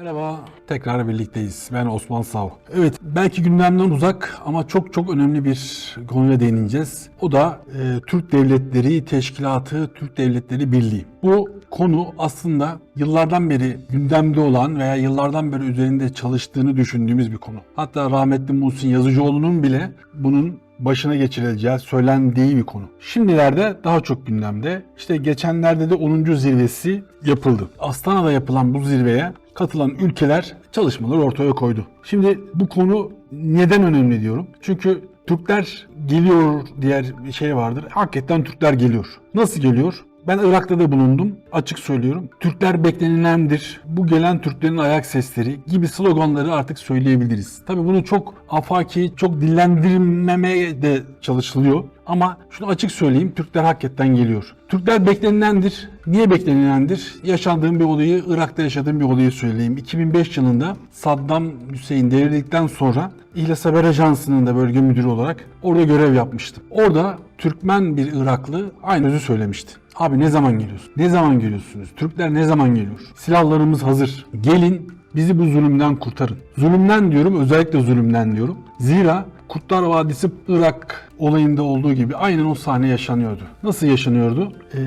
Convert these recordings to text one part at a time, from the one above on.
Merhaba, tekrar birlikteyiz. Ben Osman Sav. Evet, belki gündemden uzak ama çok çok önemli bir konuya değineceğiz. O da e, Türk Devletleri Teşkilatı, Türk Devletleri Birliği. Bu konu aslında yıllardan beri gündemde olan veya yıllardan beri üzerinde çalıştığını düşündüğümüz bir konu. Hatta rahmetli Muhsin Yazıcıoğlu'nun bile bunun başına geçirileceği söylendiği bir konu. Şimdilerde daha çok gündemde. İşte geçenlerde de 10. zirvesi yapıldı. Astana'da yapılan bu zirveye katılan ülkeler çalışmaları ortaya koydu. Şimdi bu konu neden önemli diyorum? Çünkü Türkler geliyor diğer bir şey vardır. Hakikaten Türkler geliyor. Nasıl geliyor? Ben Irak'ta da bulundum. Açık söylüyorum. Türkler beklenilendir. Bu gelen Türklerin ayak sesleri gibi sloganları artık söyleyebiliriz. Tabii bunu çok afaki, çok dillendirmemeye de çalışılıyor. Ama şunu açık söyleyeyim. Türkler hakikaten geliyor. Türkler beklenilendir. Niye beklenilendir? Yaşadığım bir olayı, Irak'ta yaşadığım bir olayı söyleyeyim. 2005 yılında Saddam Hüseyin devrildikten sonra İhlas Haber Ajansı'nın da bölge müdürü olarak orada görev yapmıştım. Orada Türkmen bir Iraklı aynı sözü söylemişti. Abi ne zaman geliyorsun? Ne zaman geliyorsunuz? Türkler ne zaman geliyor? Silahlarımız hazır. Gelin bizi bu zulümden kurtarın. Zulümden diyorum, özellikle zulümden diyorum. Zira Kurtlar Vadisi Irak olayında olduğu gibi aynen o sahne yaşanıyordu. Nasıl yaşanıyordu? Ee,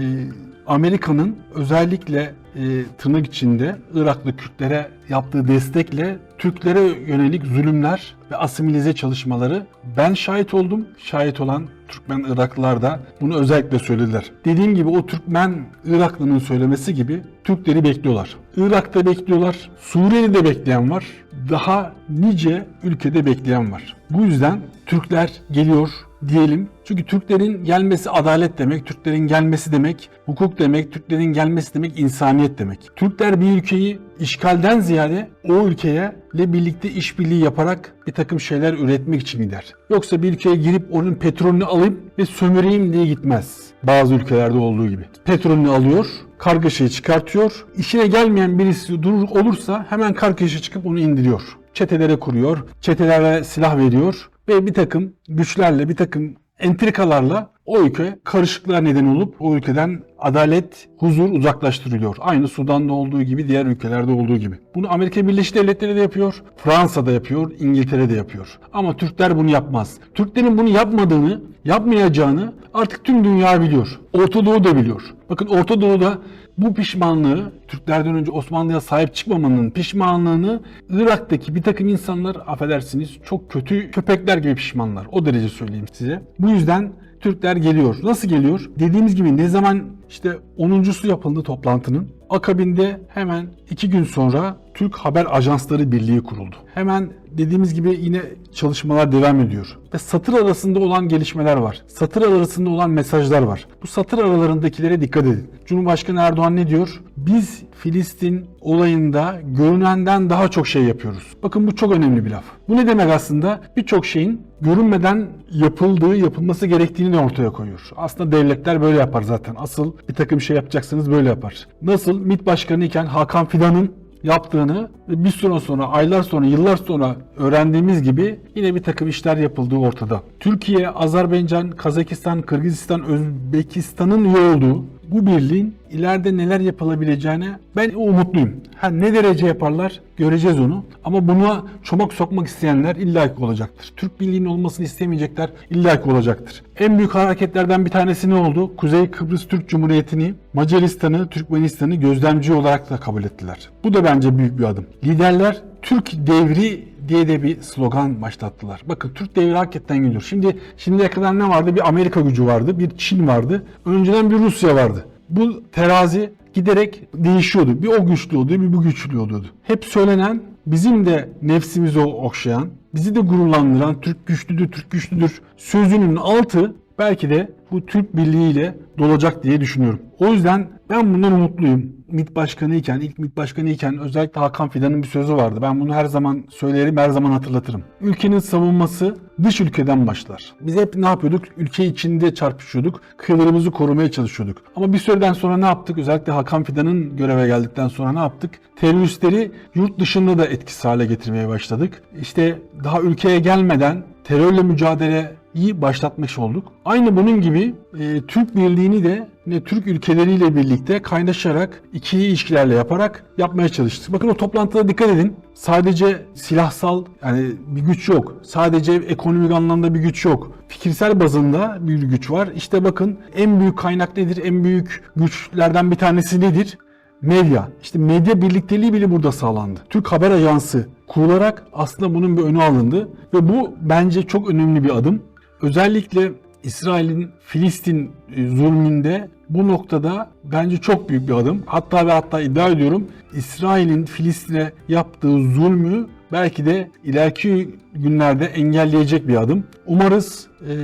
Amerika'nın özellikle e, tırnak içinde Iraklı Kürtlere yaptığı destekle Türklere yönelik zulümler ve asimilize çalışmaları ben şahit oldum. Şahit olan Türkmen Iraklılar da bunu özellikle söylediler. Dediğim gibi o Türkmen Iraklı'nın söylemesi gibi Türkleri bekliyorlar. Irak'ta bekliyorlar, Suriye'de bekleyen var, daha nice ülkede bekleyen var. Bu yüzden Türkler geliyor diyelim. Çünkü Türklerin gelmesi adalet demek, Türklerin gelmesi demek hukuk demek, Türklerin gelmesi demek insaniyet demek. Türkler bir ülkeyi işgalden ziyade o ülkeye ile birlikte işbirliği yaparak bir takım şeyler üretmek için gider. Yoksa bir ülkeye girip onun petrolünü alayım ve sömüreyim diye gitmez. Bazı ülkelerde olduğu gibi. Petrolünü alıyor, kargaşayı çıkartıyor. İşine gelmeyen birisi durur olursa hemen kargaşa çıkıp onu indiriyor. Çetelere kuruyor, çetelere silah veriyor ve bir takım güçlerle, bir takım entrikalarla o ülke karışıklığa neden olup o ülkeden adalet, huzur uzaklaştırılıyor. Aynı Sudan'da olduğu gibi, diğer ülkelerde olduğu gibi. Bunu Amerika Birleşik Devletleri de yapıyor, Fransa da yapıyor, İngiltere de yapıyor. Ama Türkler bunu yapmaz. Türklerin bunu yapmadığını, yapmayacağını artık tüm dünya biliyor. Orta Doğu da biliyor. Bakın Orta Doğu'da bu pişmanlığı, Türklerden önce Osmanlı'ya sahip çıkmamanın pişmanlığını Irak'taki bir takım insanlar affedersiniz çok kötü köpekler gibi pişmanlar. O derece söyleyeyim size. Bu yüzden Türkler geliyor. Nasıl geliyor? Dediğimiz gibi ne zaman işte 10.sü yapıldı toplantının. Akabinde hemen iki gün sonra Türk Haber Ajansları Birliği kuruldu. Hemen dediğimiz gibi yine çalışmalar devam ediyor. Ve satır arasında olan gelişmeler var. Satır arasında olan mesajlar var. Bu satır aralarındakilere dikkat edin. Cumhurbaşkanı Erdoğan ne diyor? Biz Filistin olayında görünenden daha çok şey yapıyoruz. Bakın bu çok önemli bir laf. Bu ne demek aslında? Birçok şeyin görünmeden yapıldığı, yapılması gerektiğini de ortaya koyuyor. Aslında devletler böyle yapar zaten. Asıl bir takım şey yapacaksınız böyle yapar. Nasıl MİT Başkanı iken Hakan Fidan'ın yaptığını bir süre sonra, aylar sonra, yıllar sonra öğrendiğimiz gibi yine bir takım işler yapıldığı ortada. Türkiye, Azerbaycan, Kazakistan, Kırgızistan, Özbekistan'ın üye olduğu bu birliğin ileride neler yapılabileceğine ben umutluyum. Ha ne derece yaparlar göreceğiz onu. Ama buna çomak sokmak isteyenler illaki olacaktır. Türk birliğinin olmasını istemeyecekler illaki olacaktır. En büyük hareketlerden bir tanesi ne oldu? Kuzey Kıbrıs Türk Cumhuriyeti'ni, Macaristan'ı, Türkmenistan'ı gözlemci olarak da kabul ettiler. Bu da bence büyük bir adım. Liderler Türk devri diye de bir slogan başlattılar. Bakın Türk devri hakikaten geliyor. Şimdi şimdiye kadar ne vardı? Bir Amerika gücü vardı, bir Çin vardı. Önceden bir Rusya vardı. Bu terazi giderek değişiyordu. Bir o güçlü oluyordu, bir bu güçlü oluyordu. Hep söylenen, bizim de nefsimizi okşayan, bizi de gururlandıran Türk güçlüdür, Türk güçlüdür sözünün altı belki de bu Türk Birliği ile dolacak diye düşünüyorum. O yüzden ben bundan umutluyum. MİT Başkanı iken, ilk MİT Başkanı iken özellikle Hakan Fidan'ın bir sözü vardı. Ben bunu her zaman söylerim, her zaman hatırlatırım. Ülkenin savunması dış ülkeden başlar. Biz hep ne yapıyorduk? Ülke içinde çarpışıyorduk. Kıyılarımızı korumaya çalışıyorduk. Ama bir süreden sonra ne yaptık? Özellikle Hakan Fidan'ın göreve geldikten sonra ne yaptık? Teröristleri yurt dışında da etkisiz hale getirmeye başladık. İşte daha ülkeye gelmeden terörle mücadele iyi başlatmış olduk. Aynı bunun gibi e, Türk Birliği'ni de yine Türk ülkeleriyle birlikte kaynaşarak, ikili ilişkilerle yaparak yapmaya çalıştık. Bakın o toplantıda dikkat edin. Sadece silahsal yani bir güç yok. Sadece ekonomik anlamda bir güç yok. Fikirsel bazında bir güç var. İşte bakın en büyük kaynak nedir? En büyük güçlerden bir tanesi nedir? Medya. İşte medya birlikteliği bile burada sağlandı. Türk Haber Ajansı kurularak aslında bunun bir önü alındı ve bu bence çok önemli bir adım. Özellikle İsrail'in Filistin e, zulmünde bu noktada bence çok büyük bir adım. Hatta ve hatta iddia ediyorum İsrail'in Filistin'e yaptığı zulmü belki de ileriki günlerde engelleyecek bir adım. Umarız e,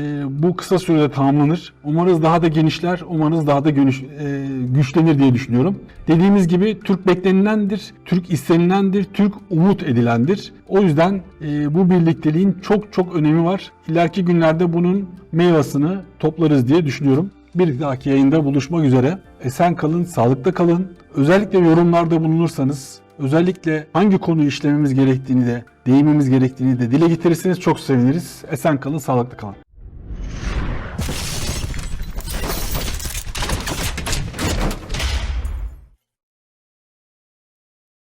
bu kısa sürede tamamlanır. Umarız daha da genişler, umarız daha da gönüş- e, güçlenir diye düşünüyorum. Dediğimiz gibi Türk beklenilendir, Türk istenilendir, Türk umut edilendir. O yüzden e, bu birlikteliğin çok çok önemi var. İleriki günlerde bunun meyvasını toplarız diye düşünüyorum. Bir dahaki yayında buluşmak üzere. Esen kalın, sağlıkta kalın. Özellikle yorumlarda bulunursanız, özellikle hangi konuyu işlememiz gerektiğini de, değinmemiz gerektiğini de dile getirirseniz çok seviniriz. Esen kalın, sağlıklı kalın.